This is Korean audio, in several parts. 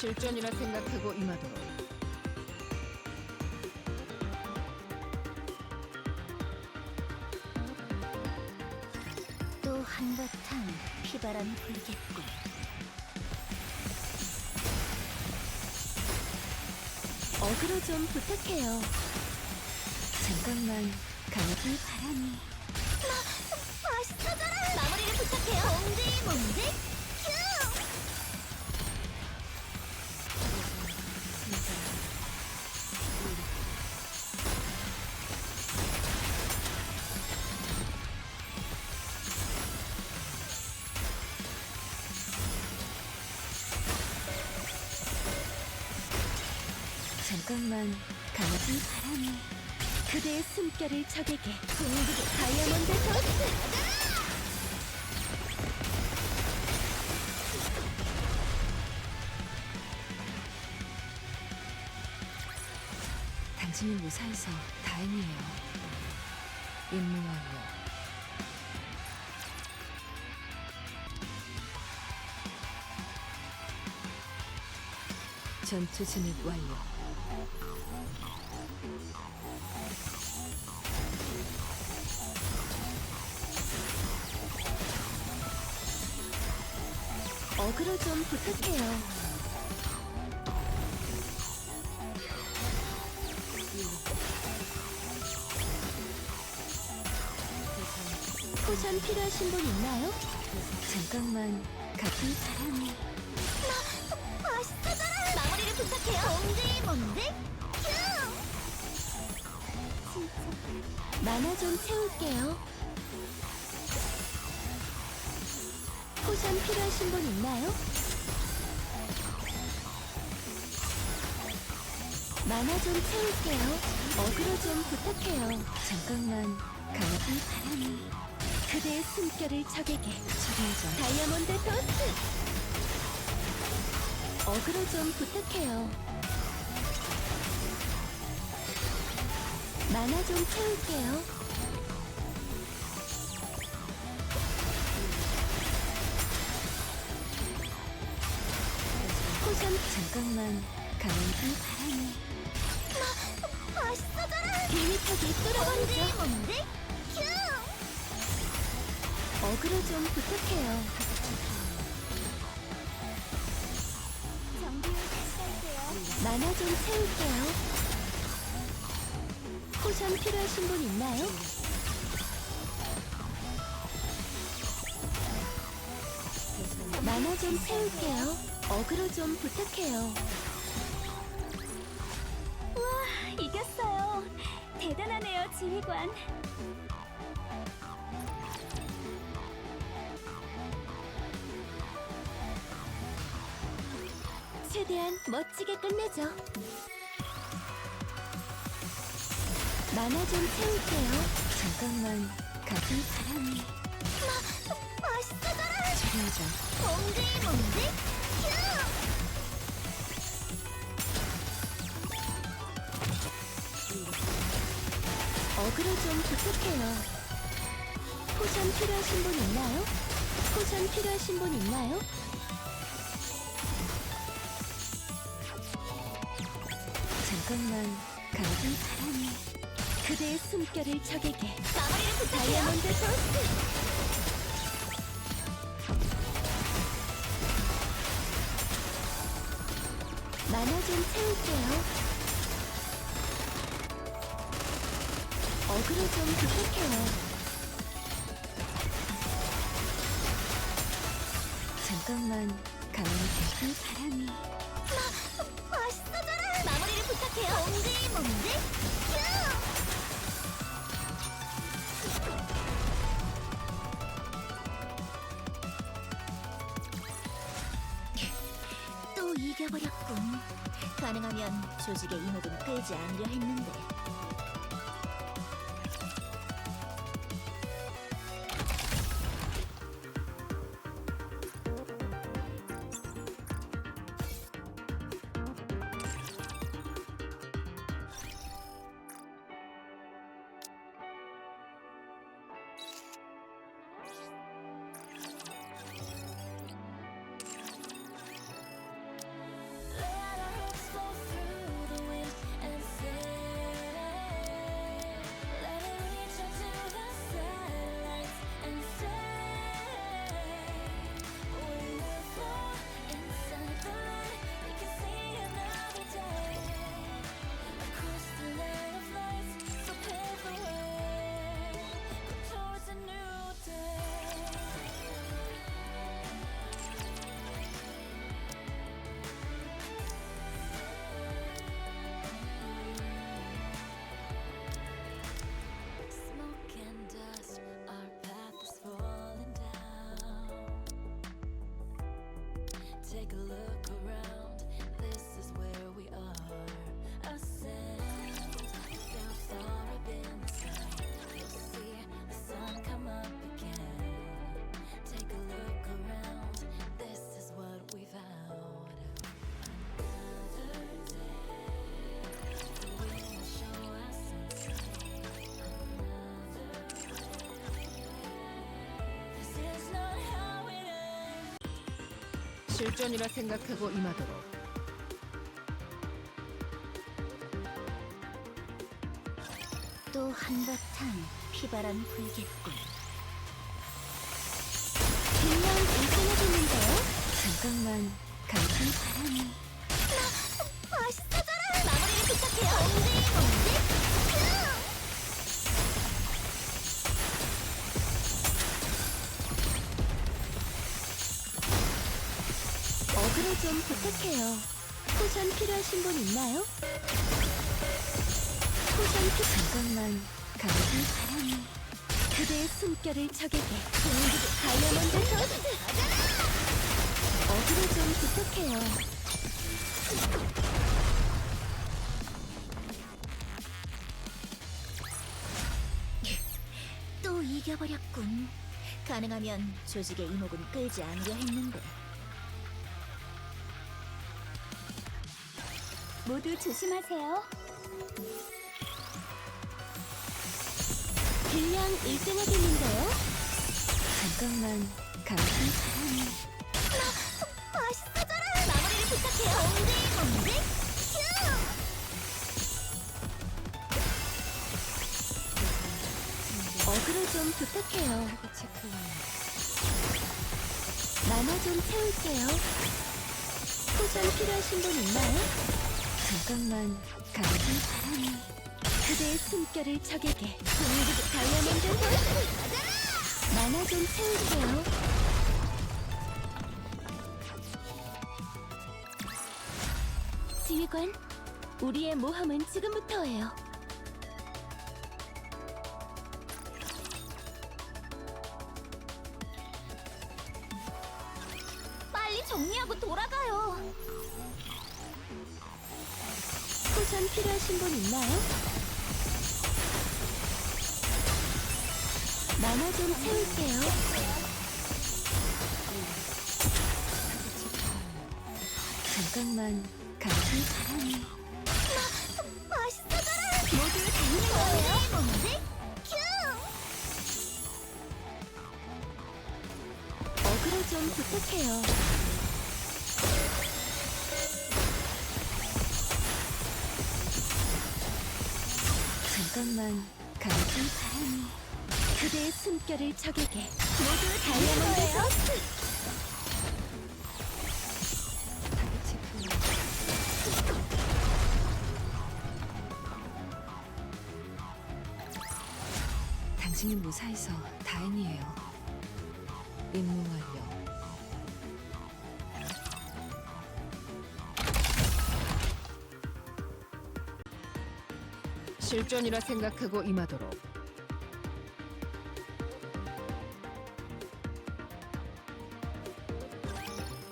실전이라 생각하고 임하도록. 또 한바탕 피바람이 불겠군. 어그로 좀 부탁해요. 잠깐만, 감기 바람이. 잠깐만, 감기 바람이. 그대의 숨결을 적에게. 궁극의 다이아몬드 더스트! 당신이 무사해서 다행이에요. 임무 완료. 전투 진입 완료. 어그로 좀 부탁해요. 포션 필요하신 분 있나요? 잠깐만, 같은 사람이. 마, 맛있어져라! 마무리를 부탁해요. 뭔지, 뭔지? 큐! 만화 좀 채울게요. 포션 필요하신 분 있나요? 만화 좀 채울게요. 어그로 좀 부탁해요. 잠깐만, 강한 바람이 그대의 숨결을 적에게 처리하죠. 다이아몬드 토스트! 어그로 좀 부탁해요. 만화 좀 채울게요. 잠깐만 강한 바람이 마, 맛있어져라 비릿하게 뚫어버리죠 뭔지? 큐! 어그로 좀 부탁해요 정비를 다시 할게요 만화 좀 채울게요 포션 필요하신 분 있나요? 만화 좀 채울게요. 어그로 좀 부탁해요. 와, 이겼어요. 대단하네요, 지휘관. 최대한 멋지게 끝내죠. 만화 좀 채울게요. 잠깐만, 같은 사람이. 마, 맛있어져라! 처리하죠. 뭔지, 뭔지? 큐! 어그로 좀 부탁해요. 포션 필요하신 분 있나요? 포션 필요하신 분 있나요? 잠깐만, 강한 바람이 그대의 숨결을 적에게 마무리를 부탁해요. 다이아몬드 토스트! 좀 채울게요. 어그로 좀 부탁해요. 잠깐만, 강한 대기 바람이. 마, 맛있어져라! 마무리를 부탁해요. 뭔지? 큐! 이겨버렸군. 가능하면 조직의 이목은 끌지 않으려 했는데. 실전이라 생각하고 임하도록. 또 한바탕 피바람 불겠군. 분명 이상해졌는데요? 잠깐만 감기 바람이. 좀 부탁해요. 포션 필요하신 분 있나요? 포션 피 잠깐만 감기 바람이 그대의 숨결을 적에게 다이아몬드 더스트 어그로 좀 부탁해요. 또 이겨버렸군. 가능하면 조직의 이목은 끌지 않으려 했는데. 모두 조심하세요. 분량 1등 하겠는데요? 잠깐만, 감기 바람이. 맛있어져라! 마무리를 부탁해요. 언제? 큐! 어그로 좀 부탁해요. 만화 좀 채울게요. 포션 필요하신 분 있나요? 잠깐만, 감기 바람이. 그대의 숨결을 적에게 동기도 다이아몬드 더스트! 만화 좀 채울게요. 지휘관, 우리의 모험은 지금부터예요. 빨리 정리하고 돌아가요. 포션 필요하신 분 있나요? 만화 좀 채울게요. 잠깐만, 감기 바람이. 마, 맛있어져라! 모두 다있는 거예요? 뭔지? 큐! 어그로 좀 부탁해요. 잠깐만, 감기 바람이. 그대의 숨결을 적에게 모두 다이아몬드! 당신이 무사해서 다행이에요. 임무 완료. 실전이라 생각하고 임하도록.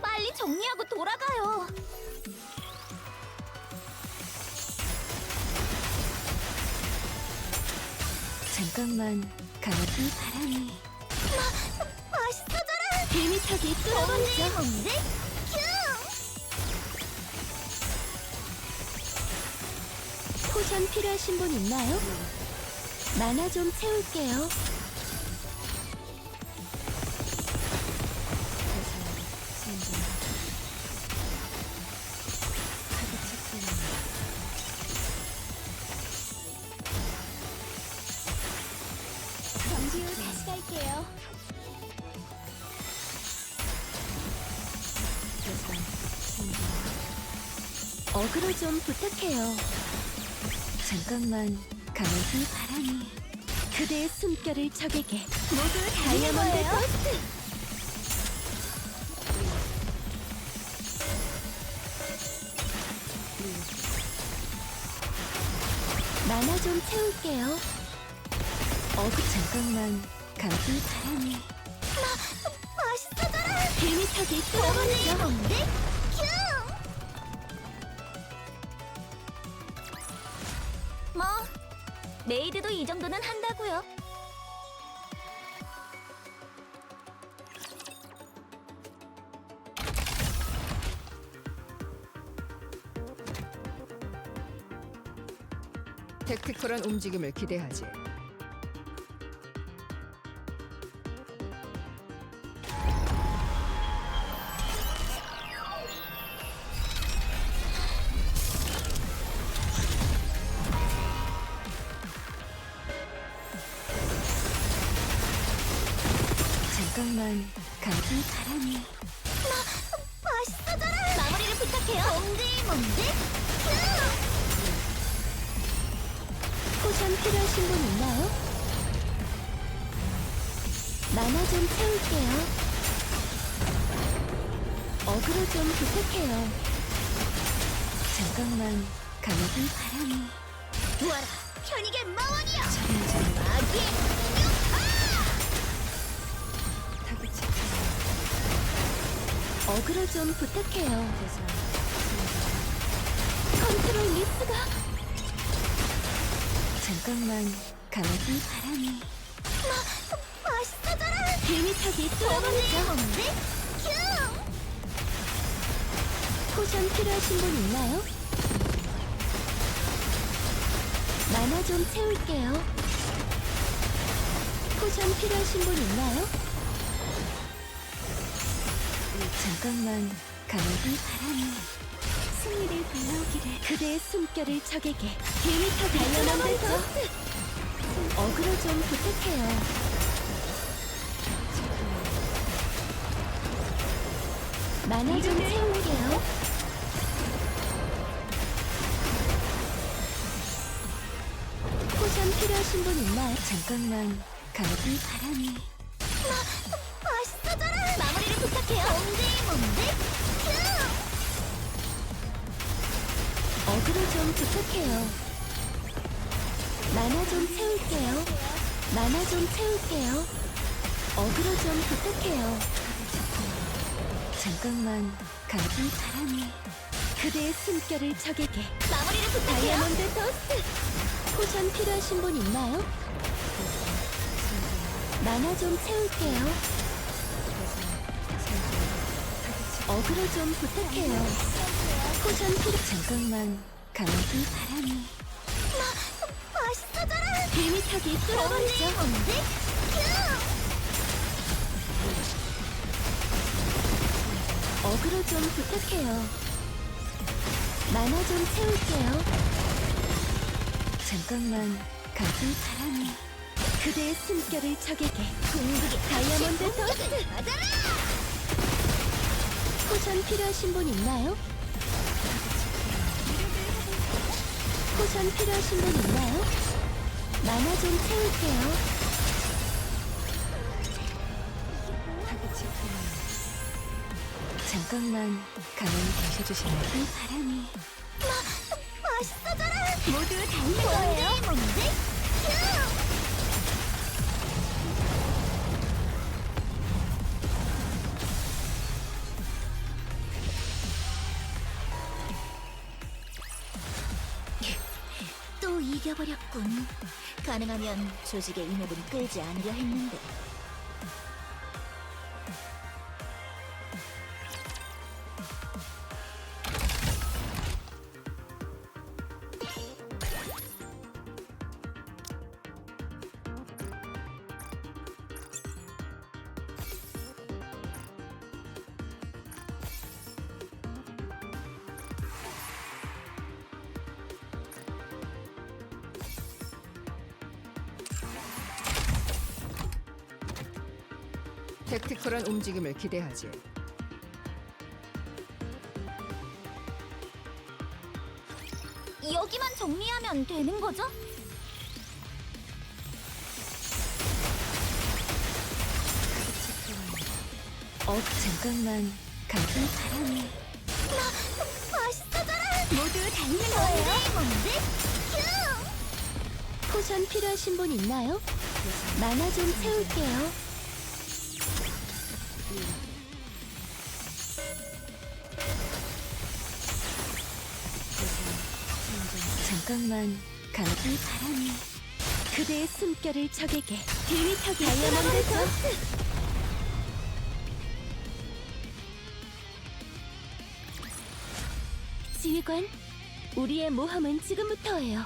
빨리 정리하고 돌아가요. 잠깐만 감기 바람이. 마, 맛있어져라! 데미터기 뚫어버리죠. 언제? 큐! 포션 필요하신 분 있나요? 만화 좀 채울게요. 어그로 좀 부탁해요. 잠깐만 감기 바람이 그대의 숨결을 적에게 모두 다이아몬드 더스트. 만화 좀 채울게요. 어그 잠깐만 감기 바람이 마, 맛있어져라! 데미터기 뚫어버리죠 뭔데? 메이드도 이 정도는 한다고요. 택티컬한 움직임을 기대하지. 만화 좀 채울게요 어그로 좀 부탁해요 잠깐만 감기 바람이 와라 편익의 마왕이야 마귀의 어그로 좀 부탁해요. 컨트롤 미스가. 잠깐만 감기 바람이. 마 맛있어져라. 데미터기 뚫어버리죠. 포션 필요하신 분 있나요? 만화 좀 채울게요. 포션 필요하신 분 있나요? 잠깐만 감기 바람이 승리를 불러오기를 그대의 숨결을 적에게 데미터 달려난다죠 어그로 좀 부탁해요 만화 좀 채울게요 포션 필요하신 분 있나요? 잠깐만 감기 바람이 맛있어져라! 마무리를 부탁해요. 뭔데, 뭔데? 어그로 좀 부탁해요. 만화 좀 채울게요. 만화 좀 채울게요. 어그로 좀 부탁해요. 잠깐만, 감기 바람이 그대의 숨결을 적에게 마무리를 부탁해요. 다이아몬드 더스트! 포션 필요하신 분 있나요? 만화 좀 채울게요. 어그로 좀 부탁해요. 포션 필요 잠깐만 감기 바람이 마 맛있어져라. 데미터기 뚫어버리죠. 뭔데? 어그로 좀 부탁해요. 만화 좀 채울게요. 잠깐만 감기 바람이 그대의 숨결을 적에게 궁극의 다이아몬드 더스트 맞아라! 포션 필요하신 분 있나요? 포션 필요하신 분 있나요? 만화 좀 채울게요. 잠깐만 가만히 계셔주실래요? 이 바람이 마 맛있어져라! 모두 달릴 거예요. 뭔데? 또 이겨버렸군. 가능하면 조직의 이목은 끌지 않으려 했는데. 택티컬한 움직임을 기대하지. 여기만 정리하면 되는 거죠? 어, 잠깐만. 감기 바람이. 마, 맛있어져라! 모두 달리는 거예요. 뭔데? 큐! 포션 필요하신 분 있나요? 만화 좀 채울게요. 잠깐만. 감기 바람이. 그대의 숨결을 적에게 빌미터기 다이아몬드 더스트 지휘관 우리의 모험은 지금부터예요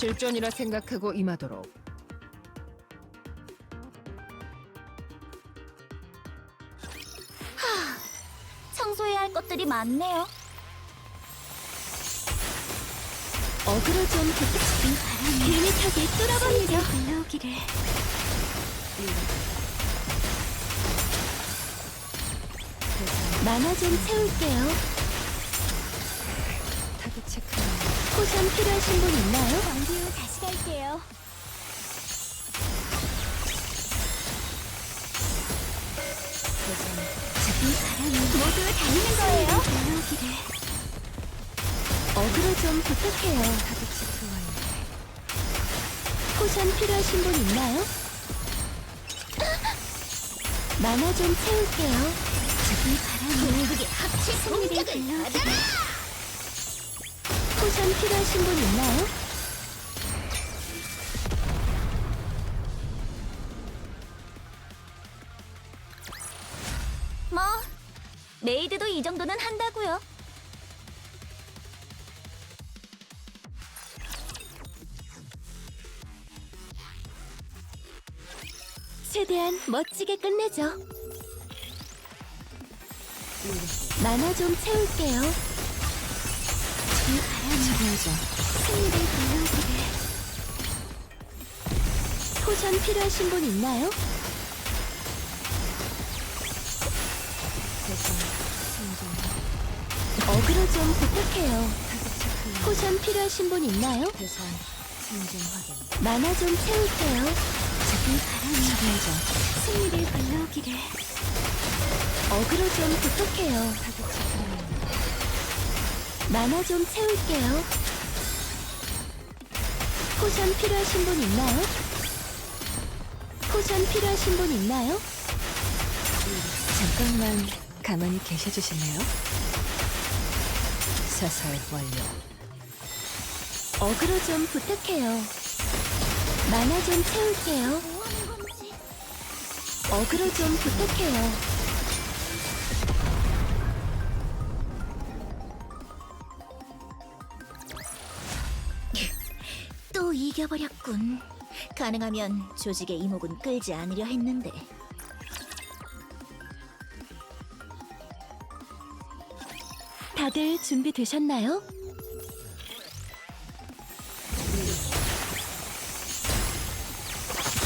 실존이라 생각하고 임하도록. 청소해야 할 것들이 많네요. 어그로 좀 부탁드린 바람이 빌미터기 뚫어버리죠 불러오기를. 만화 좀 채울게요 타겟 체크. 포션 필요하신 분 있나요? 잠시 후 다시 갈게요. 이 바람이 모두 달리는 거예요. 불러오기를. 어그로 좀 부탁해요. 체크 완료. 포션 필요하신 분 있나요? 만화 좀 채울게요. 이 바람이 공격의 합체 공격을 받아라! 포션 필요하신 분 있나요? 뭐 메이드도 이 정도는 한다고요. 최대한 멋지게 끝내죠. 만화 좀 채울게요. 이 바람이 승리를 불러오기를. 포션 필요하신 분 있나요? 어그로 좀 부탁해요. 포션 필요하신 분 있나요? 만화 좀 채울게요. 이 바람이 정해져. 승리를 불러오기를. 어그로 좀 부탁해요. 만화 좀 채울게요. 포션 필요하신 분 있나요? 포션 필요하신 분 있나요? 잠깐만 가만히 계셔 주실래요? 사살 완료. 어그로 좀 부탁해요. 만화 좀 채울게요. 어그로 좀 부탁해요. 또 이겨버렸군. 가능하면 조직의 이목은 끌지 않으려 했는데. 다들 준비되셨나요?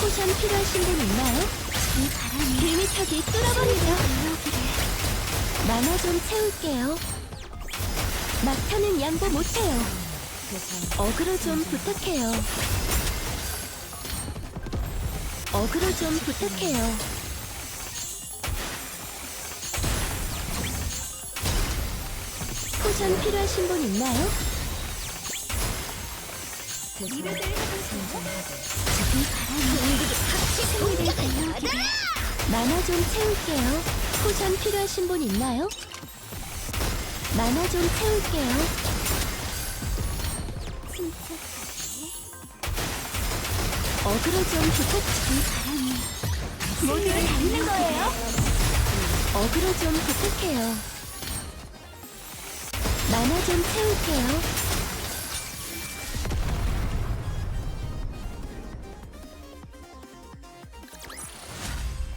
포션 필요하신 분 있나요? 이 바람이 빌미터기 뚫어버리죠. 만화 좀 채울게요. 막타는 양보 못해요. 어그로 좀 부탁해요. 어그로 좀 부탁해요. 포션 필요하신 분 있나요? 만화 좀 채울게요. 포션 필요하신 분 있나요? 만화 좀 채울게요. 어그로 좀 부탁드리 바람이 모두를 달리는 거예요? 어그로 좀 부탁해요. 만화 좀 채울게요.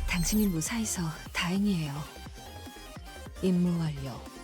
당신이 무사해서 다행이에요. 임무 완료.